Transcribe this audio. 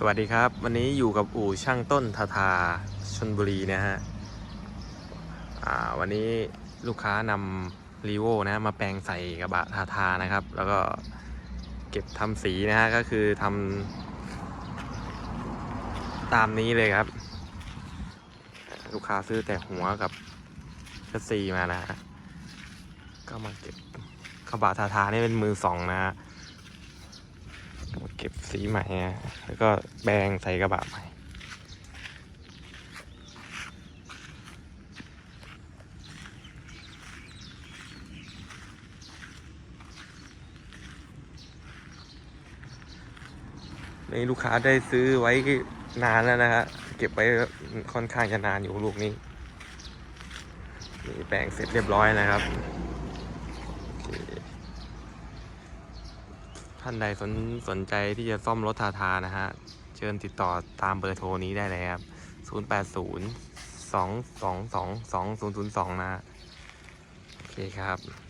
สวัสดีครับ วันนี้อยู่กับอู่ช่างต้นทาทาชนบุรีนะฮะวันนี้ลูกค้านำรีโวนะมาแปลงใส่กระบะทาทานะครับ แล้วก็เก็บทำสีนะฮะก็คือทำตามนี้เลยครับ ลูกค้าซื้อแต่หัวกับชัสซีมานะฮะก็มาเก็บกระบะทาทานี่เป็นมือสองนะฮะ เก็บสีใหม่แล้วก็แบงใส่กระบะใหม่นี่ลูกค้าได้ซื้อไว้นานแล้วนะฮะเก็บไว้ค่อนข้างจะนานอยู่ลูกนี้นี่แปลงเสร็จเรียบร้อยนะครับโอเค ท่านใดสนสนใจที่จะซ่อมรถทาทานะฮะ เชิญติดต่อตามเบอร์โทรนี้ได้เลยครับ 0 8 0 2 2 2 2 0 0 2 นะฮะโอเคครับ